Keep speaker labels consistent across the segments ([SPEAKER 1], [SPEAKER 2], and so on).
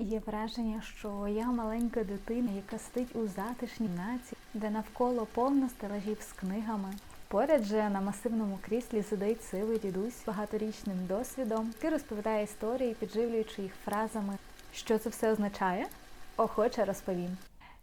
[SPEAKER 1] Є враження, що я маленька дитина, яка сидить у затишній наці, де навколо повно стелажів з книгами. Поряд же на масивному кріслі сидить сивий дідусь багаторічним досвідом, який розповідає історії, підживлюючи їх фразами. Що це все означає? Охоче розповім.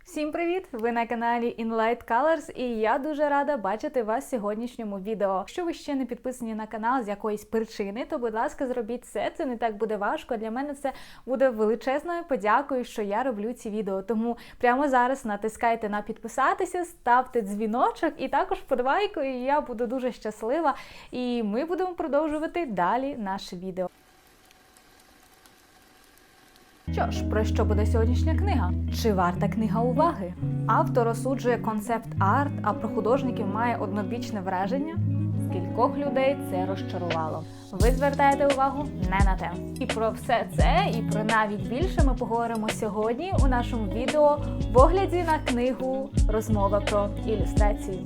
[SPEAKER 1] Всім привіт! Ви на каналі In Light Colors і я дуже рада бачити вас в сьогоднішньому відео. Якщо ви ще не підписані на канал з якоїсь причини, то будь ласка, зробіть це. Це не так буде важко. Для мене це буде величезною подякою, що я роблю ці відео. Тому прямо зараз натискайте на підписатися, ставте дзвіночок і також подавайку, і я буду дуже щаслива. І ми будемо продовжувати далі наше відео. Що ж, про що буде сьогоднішня книга? Чи варта книга уваги? Автор осуджує концепт арт, а про художників має однобічне враження. Скількох людей це розчарувало. Ви звертаєте увагу не на те. І про все це, і про навіть більше ми поговоримо сьогодні у нашому відео в огляді на книгу Розмова про ілюстрацію.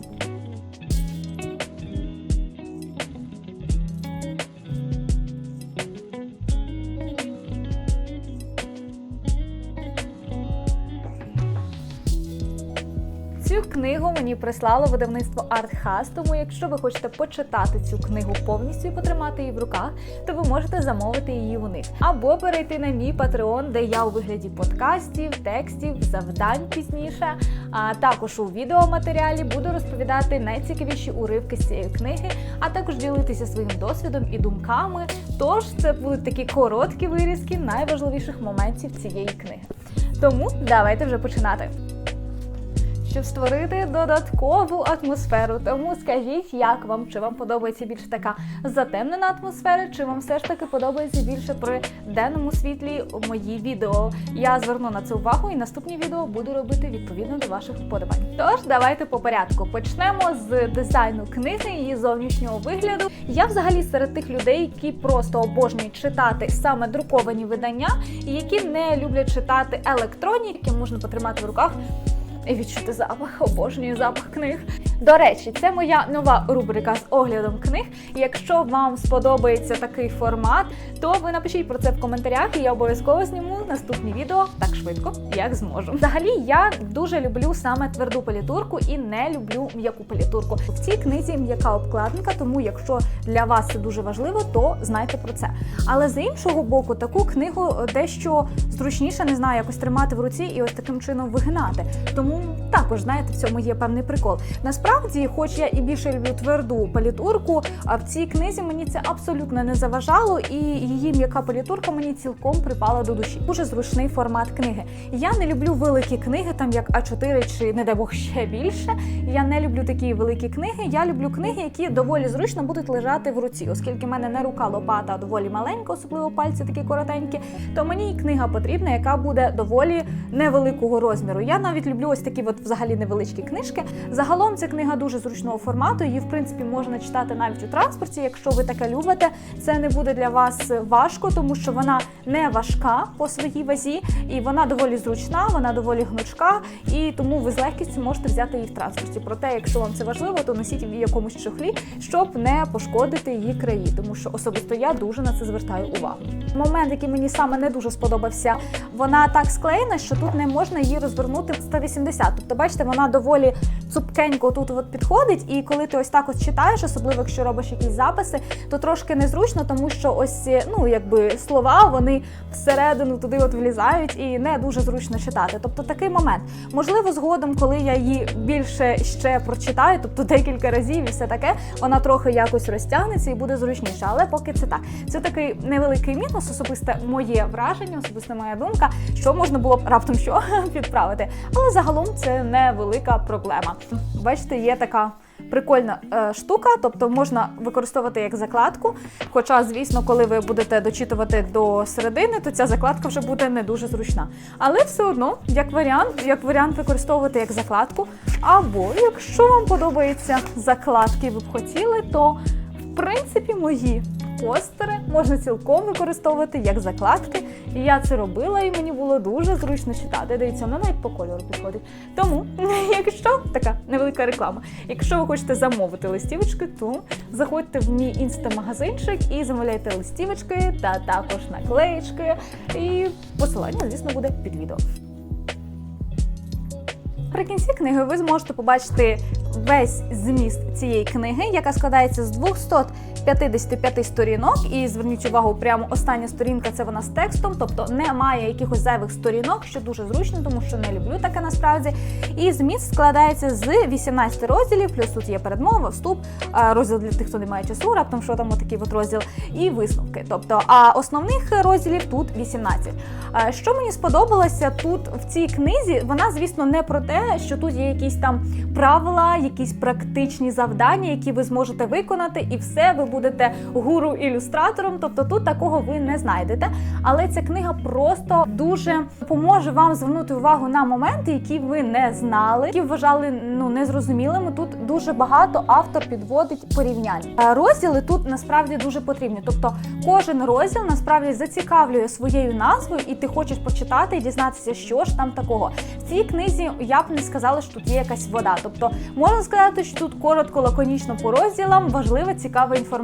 [SPEAKER 1] Цю книгу мені прислало видавництво Art тому якщо ви хочете почитати цю книгу повністю і потримати її в руках, то ви можете замовити її у них. Або перейти на мій Patreon, де я у вигляді подкастів, текстів, завдань пізніше. А також у відеоматеріалі буду розповідати найцікавіші уривки з цієї книги, а також ділитися своїм досвідом і думками. Тож це будуть такі короткі вирізки найважливіших моментів цієї книги. Тому давайте вже починати щоб створити додаткову атмосферу. Тому скажіть, як вам, чи вам подобається більше така затемнена атмосфера, чи вам все ж таки подобається більше при денному світлі мої відео. Я зверну на це увагу і наступні відео буду робити відповідно до ваших вподобань. Тож давайте по порядку почнемо з дизайну книги, її зовнішнього вигляду. Я взагалі серед тих людей, які просто обожнюють читати саме друковані видання, і які не люблять читати електронні, які можна потримати в руках і відчути запах, обожнюю запах книг. До речі, це моя нова рубрика з оглядом книг. Якщо вам сподобається такий формат, то ви напишіть про це в коментарях, і я обов'язково зніму наступні відео так швидко, як зможу. Взагалі, я дуже люблю саме тверду палітурку і не люблю м'яку палітурку. В цій книзі м'яка обкладинка, тому якщо для вас це дуже важливо, то знайте про це. Але з іншого боку, таку книгу дещо зручніше не знаю, якось тримати в руці і ось таким чином вигинати. Тому також знаєте, в цьому є певний прикол. Насправді, хоч я і більше люблю тверду палітурку, а в цій книзі мені це абсолютно не заважало, і її м'яка палітурка мені цілком припала до душі. Дуже зручний формат книги. Я не люблю великі книги, там як А4 чи не дай Бог ще більше. Я не люблю такі великі книги. Я люблю книги, які доволі зручно будуть лежати в руці, оскільки в мене не рука лопата, а доволі маленька, особливо пальці такі коротенькі. То мені книга потрібна, яка буде доволі невеликого розміру. Я навіть люблю ось такі от взагалі невеличкі книжки. Загалом ця книга дуже зручного формату. Її, в принципі, можна читати навіть у транспорті. Якщо ви таке любите, це не буде для вас важко, тому що вона не важка по своїй вазі, і вона доволі зручна, вона доволі гнучка, і тому ви з легкістю можете взяти її в транспорті. Проте, якщо вам це важливо, то носіть в якомусь чохлі, щоб не пошкодити її краї, тому що особисто я дуже на це звертаю увагу. Момент, який мені саме не дуже сподобався, вона так склеєна, що тут не можна її розвернути в 180. Тобто, бачите, вона доволі цупкенько тут от підходить, і коли ти ось так от читаєш, особливо якщо робиш якісь записи, то трошки незручно, тому що ось ну якби слова вони всередину туди от влізають і не дуже зручно читати. Тобто такий момент. Можливо, згодом, коли я її більше ще прочитаю, тобто декілька разів і все таке, вона трохи якось розтягнеться і буде зручніше. Але поки це так. Це такий невеликий мінус, особисте моє враження, особисте моя думка, що можна було б раптом що підправити. Але загалом це невелика проблема. Бачите, є така. Прикольна е, штука, тобто можна використовувати як закладку. Хоча, звісно, коли ви будете дочитувати до середини, то ця закладка вже буде не дуже зручна. Але все одно, як варіант, як варіант використовувати як закладку. Або якщо вам подобаються закладки, ви б хотіли, то в принципі мої постери можна цілком використовувати як закладки. І я це робила, і мені було дуже зручно читати. Дивіться, воно навіть по кольору підходить. Тому, якщо така невелика реклама, якщо ви хочете замовити листівочки, то заходьте в мій інстамагазинчик і замовляйте листівочки та також наклеїчки. І посилання, звісно, буде під відео. При кінці книги ви зможете побачити весь зміст цієї книги, яка складається з 255 сторінок. І зверніть увагу, прямо остання сторінка це вона з текстом, тобто немає якихось зайвих сторінок, що дуже зручно, тому що не люблю таке насправді. І зміст складається з 18 розділів, плюс тут є передмова, вступ, розділ для тих, хто не має часу, раптом що там отакий от розділ, і висновки. Тобто, а основних розділів тут 18. Що мені сподобалося тут в цій книзі, вона, звісно, не про те, що тут є якісь там правила, якісь практичні завдання, які ви зможете виконати, і все, ви будете гуру-ілюстратором. Тобто тут такого ви не знайдете. Але ця книга просто дуже допоможе вам звернути увагу на моменти, які ви не знали, які вважали ну незрозумілими. Тут дуже багато автор підводить порівнянь. Е, Розділи тут насправді дуже потрібні. Тобто кожен розділ насправді зацікавлює своєю назвою, і ти хочеш почитати і дізнатися, що ж там такого. В цій книзі я б не сказала, що тут є якась вода. Тобто можна сказати, що тут коротко, лаконічно по розділам важлива, цікава інформація.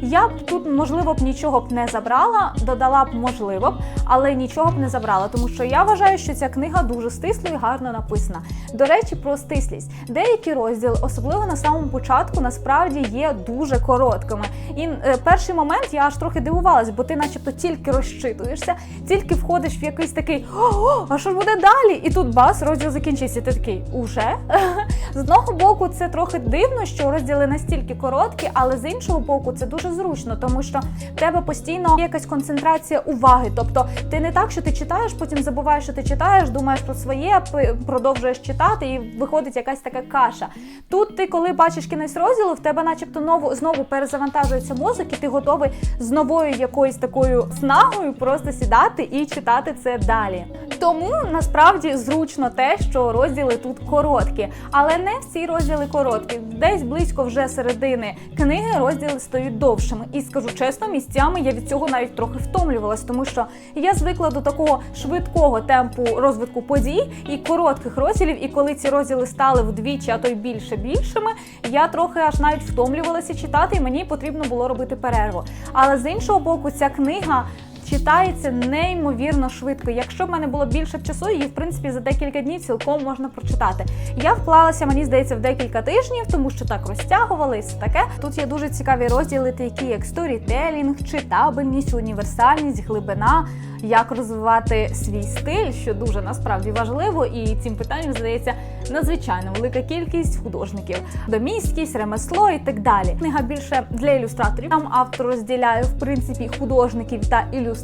[SPEAKER 1] Я б тут, можливо, б нічого б не забрала, додала б можливо б, але нічого б не забрала, тому що я вважаю, що ця книга дуже стисло і гарно написана. До речі, про стислість. Деякі розділи, особливо на самому початку, насправді є дуже короткими. І е, перший момент я аж трохи дивувалась, бо ти, начебто, тільки розчитуєшся, тільки входиш в якийсь такий о, а що ж буде далі? І тут бас, розділ закінчився. Ти такий уже з одного боку, це трохи дивно, що розділи настільки короткі, але з іншого боку, це дуже зручно, тому що в тебе постійно якась концентрація уваги. Тобто, ти не так, що ти читаєш, потім забуваєш, що ти читаєш, думаєш про своє, продовжуєш читати, і виходить якась така каша. Тут ти, коли бачиш кінець розділу, в тебе, начебто, нову знову перезавантажується мозок, і ти готовий з новою якоюсь такою снагою просто сідати і читати це далі. Тому насправді зручно те, що розділи тут короткі, але не всі розділи короткі. Десь близько вже середини книги розділи стають довшими. І скажу чесно, місцями я від цього навіть трохи втомлювалась, тому що я звикла до такого швидкого темпу розвитку подій і коротких розділів. І коли ці розділи стали вдвічі, а то й більше більшими, я трохи аж навіть втомлювалася читати, і мені потрібно було робити перерву. Але з іншого боку, ця книга. Читається неймовірно швидко. Якщо в мене було більше часу, її в принципі за декілька днів цілком можна прочитати. Я вклалася, мені здається, в декілька тижнів, тому що так розтягували і все таке. Тут є дуже цікаві розділи, такі як сторітелінг, читабельність, універсальність, глибина, як розвивати свій стиль, що дуже насправді важливо, і цим питанням здається надзвичайно велика кількість художників, доміськість, ремесло і так далі. Книга більше для ілюстраторів. Там автор розділяє в принципі художників та ілюстраторів.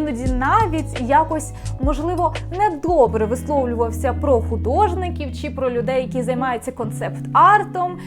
[SPEAKER 1] Іноді навіть якось можливо недобре висловлювався про художників чи про людей, які займаються концепт-артом,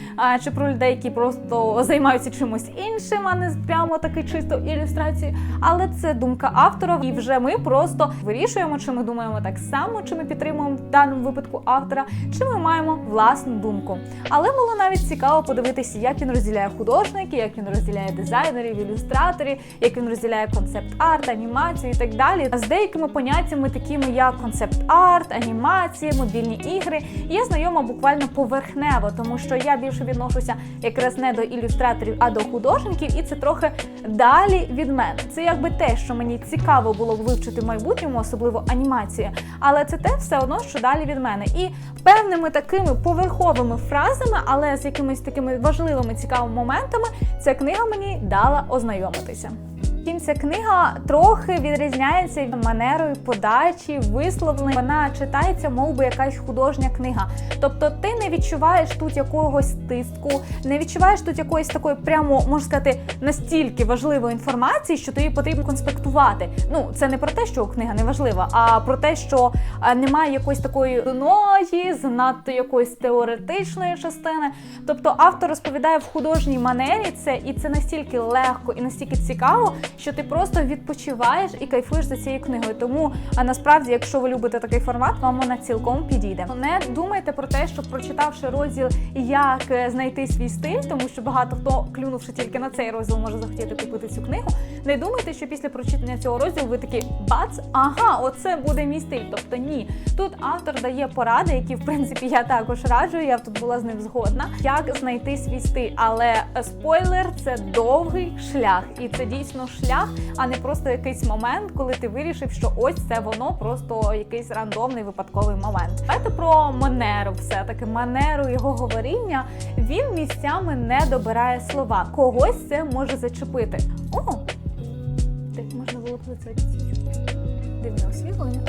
[SPEAKER 1] чи про людей, які просто займаються чимось іншим, а не прямо таки чисто ілюстрацією. Але це думка автора, і вже ми просто вирішуємо, чи ми думаємо так само, чи ми підтримуємо в даному випадку автора, чи ми маємо власну думку. Але було навіть цікаво подивитися, як він розділяє художників, як він розділяє дизайнерів, ілюстраторів, як він розділяє концепт-арт, анімацію і так далі. А З деякими поняттями, такими як концепт-арт, анімація, мобільні ігри, я знайома буквально поверхнево, тому що я більше відношуся якраз не до ілюстраторів, а до художників, і це трохи далі від мене. Це якби те, що мені цікаво було вивчити в майбутньому, особливо анімація. Але це те все одно, що далі від мене. І певними такими поверховими фразами, але з якимись такими важливими цікавими моментами, ця книга мені дала ознайомитися. Втім, ця книга трохи відрізняється манерою подачі, висловлень. Вона читається, мов би якась художня книга. Тобто ти не відчуваєш тут якогось тиску, не відчуваєш тут якоїсь такої прямо, можна сказати, настільки важливої інформації, що тобі потрібно конспектувати. Ну, це не про те, що книга не важлива, а про те, що е, немає якоїсь такої ної, занадто якоїсь теоретичної частини. Тобто автор розповідає в художній манері це, і це настільки легко і настільки цікаво, що ти просто відпочиваєш і кайфуєш за цією книгою. Тому а насправді, якщо ви любите такий формат, вам вона цілком підійде. Не думайте про те, що прочитавши розділ як е, знайти свій стиль, тому що багато хто клюнувши тільки на цей розділ, може захотіти купити цю книгу. Не думайте, що після прочитання цього розділу ви такі бац, ага, оце буде мій стиль. Тобто ні, тут автор дає поради, які в принципі я також раджу. Я тут була з ним згодна. Як знайти свій стиль, але е, спойлер це довгий шлях, і це дійсно а не просто якийсь момент, коли ти вирішив, що ось це воно просто якийсь рандомний випадковий момент. Давайте про манеру, все таки манеру його говоріння. Він місцями не добирає слова. Когось це може зачепити. О, так можна було це дивне освітлення.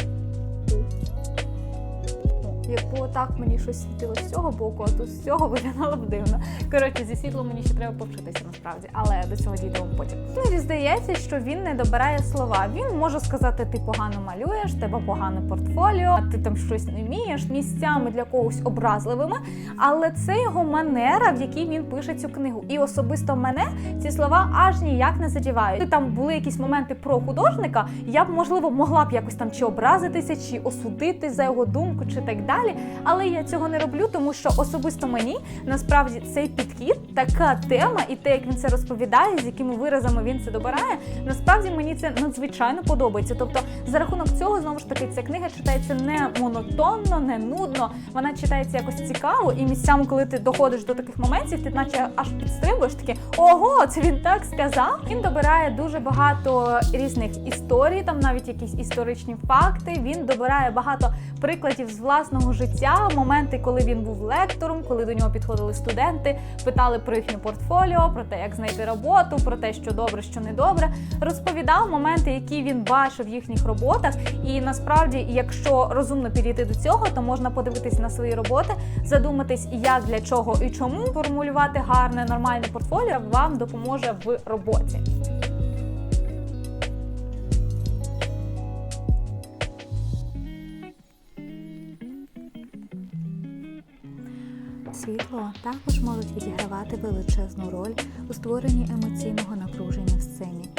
[SPEAKER 1] О, Якби отак мені щось світило з цього боку, а тут з цього виглядало б дивно. Коротше, зі світлом мені ще треба повчитися насправді, але до цього дійдемо потім. Мені здається, що він не добирає слова. Він може сказати: ти погано малюєш, тебе погане портфоліо, ти там щось не вмієш, місцями для когось образливими. Але це його манера, в якій він пише цю книгу. І особисто мене ці слова аж ніяк не задівають. Там були якісь моменти про художника. Я б можливо могла б якось там чи образитися, чи осудити за його думку, чи так далі. Але я цього не роблю, тому що особисто мені насправді цей підхід, така тема, і те, як він це розповідає, з якими виразами він це добирає, насправді мені це надзвичайно подобається. Тобто, за рахунок цього знову ж таки ця книга читається не монотонно, не нудно. Вона читається якось цікаво, і місцями, коли ти доходиш до таких моментів, ти наче аж підстрибуєш таке ого, це він так сказав. Він добирає дуже багато різних історій, там навіть якісь історичні факти. Він добирає багато прикладів з власного життя, моменти, коли він був лектором, коли до нього підходили студенти, питали про їхнє портфоліо, про те, як знайти роботу, про те, що добре, що не добре. Розповідав моменти, які він бачив в їхніх роботах. І насправді, якщо розумно підійти до цього, то можна подивитись на свої роботи, задуматись, як для чого і чому формулювати гарне, нормальне портфоліо вам допоможе в роботі.
[SPEAKER 2] Світло також можуть відігравати величезну роль у створенні емоційного напруження в сцені.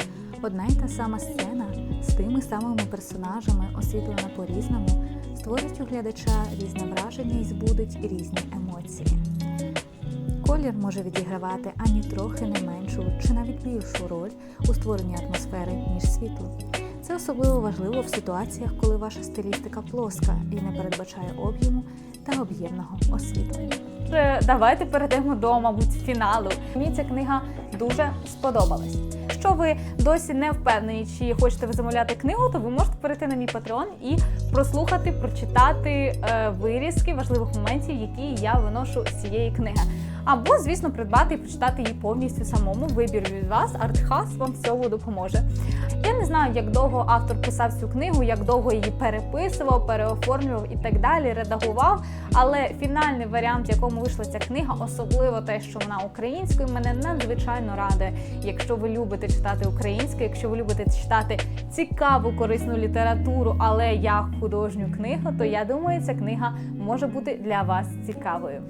[SPEAKER 2] Одна й та сама сцена з тими самими персонажами, освітлена по-різному, створить у глядача різне враження і збудить різні емоції. Колір може відігравати ані трохи не меншу чи навіть більшу роль у створенні атмосфери, ніж світло. Це особливо важливо в ситуаціях, коли ваша стилістика плоска і не передбачає об'єму та об'ємного освітлення.
[SPEAKER 1] Е, Давайте перейдемо до, мабуть, фіналу. Мені ця книга дуже сподобалась. Якщо ви досі не впевнені, чи хочете ви замовляти книгу, то ви можете перейти на мій патреон і прослухати, прочитати е, вирізки важливих моментів, які я виношу з цієї книги. Або, звісно, придбати і прочитати її повністю самому. Вибір від вас, артхас вам в цьому допоможе. Я не знаю, як довго автор писав цю книгу, як довго її переписував, переоформлював і так далі, редагував. Але фінальний варіант, в якому вийшла ця книга, особливо те, що вона українською, мене надзвичайно радує. Якщо ви любите читати українською, якщо ви любите читати цікаву корисну літературу, але як художню книгу, то я думаю, ця книга може бути для вас цікавою.